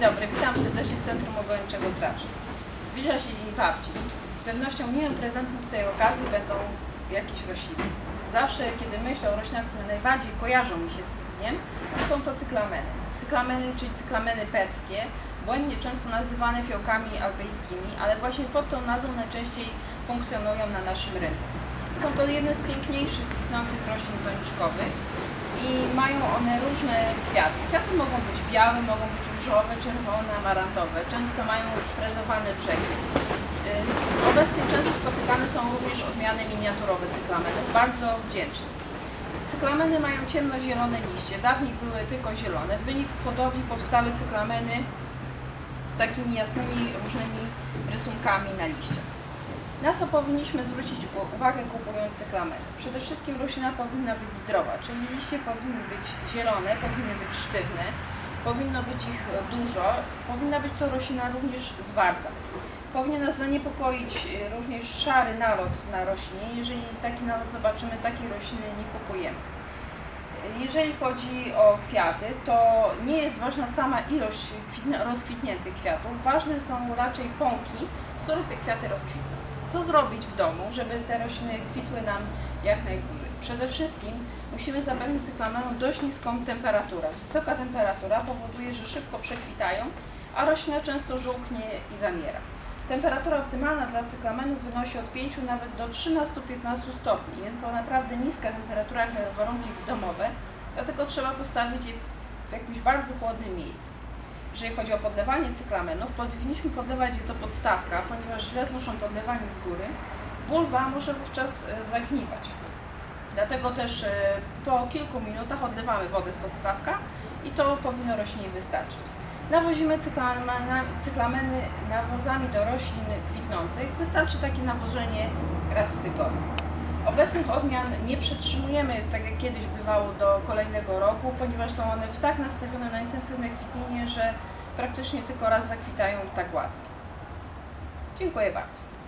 dobry, witam serdecznie z Centrum Ogólniczego Traż. Zbliża się Dzień Babci. Z pewnością miłym prezentem z tej okazji będą jakieś rośliny. Zawsze, kiedy myślę o roślinach, które najbardziej kojarzą mi się z tym dniem, są to cyklameny. Cyklameny, czyli cyklameny perskie, błędnie często nazywane fiołkami alpejskimi, ale właśnie pod tą nazwą najczęściej funkcjonują na naszym rynku. Są to jedne z piękniejszych kwitnących roślin doniczkowych i mają one różne kwiaty. Kwiaty mogą być białe, mogą być różowe, czerwone, amarantowe. Często mają frezowane brzegi. Yy, Obecnie często spotykane są również odmiany miniaturowe cyklamenów, bardzo wdzięczne. Cyklameny mają ciemnozielone liście, dawniej były tylko zielone. W wyniku hodowli powstały cyklameny z takimi jasnymi, różnymi rysunkami na liściach. Na co powinniśmy zwrócić uwagę kupując cyklameny? Przede wszystkim roślina powinna być zdrowa, czyli liście powinny być zielone, powinny być sztywne, powinno być ich dużo, powinna być to roślina również zwarta. Powinien nas zaniepokoić y, również szary nalot na roślinie. Jeżeli taki nalot zobaczymy, takiej rośliny nie kupujemy. Jeżeli chodzi o kwiaty, to nie jest ważna sama ilość kwitn- rozkwitniętych kwiatów, ważne są raczej pąki, z których te kwiaty rozkwitną. Co zrobić w domu, żeby te rośliny kwitły nam jak najdłużej? Przede wszystkim musimy zapewnić cyklamenom dość niską temperaturę. Wysoka temperatura powoduje, że szybko przekwitają, a roślina często żółknie i zamiera. Temperatura optymalna dla cyklamenów wynosi od 5 nawet do 13-15 stopni. Jest to naprawdę niska temperatura jak na warunki domowe, dlatego trzeba postawić je w, jakimś bardzo chłodnym miejscu. Jeżeli chodzi o podlewanie cyklamenów, powinniśmy podlewać je do podstawka, ponieważ źle znoszą podlewanie z góry. Bulwa może wówczas e, zagniwać. Dlatego też e, po kilku minutach odlewamy wodę z podstawka i to powinno roślinie wystarczyć. Nawozimy cyklameny nawozami do roślin kwitnących. Wystarczy takie nawożenie raz w tygodniu. Obecnych odmian nie przetrzymujemy, tak jak kiedyś bywało, do kolejnego roku, ponieważ są one w tak nastawione na intensywne kwitnienie, że praktycznie tylko raz zakwitają tak ładnie. Dziękuję bardzo.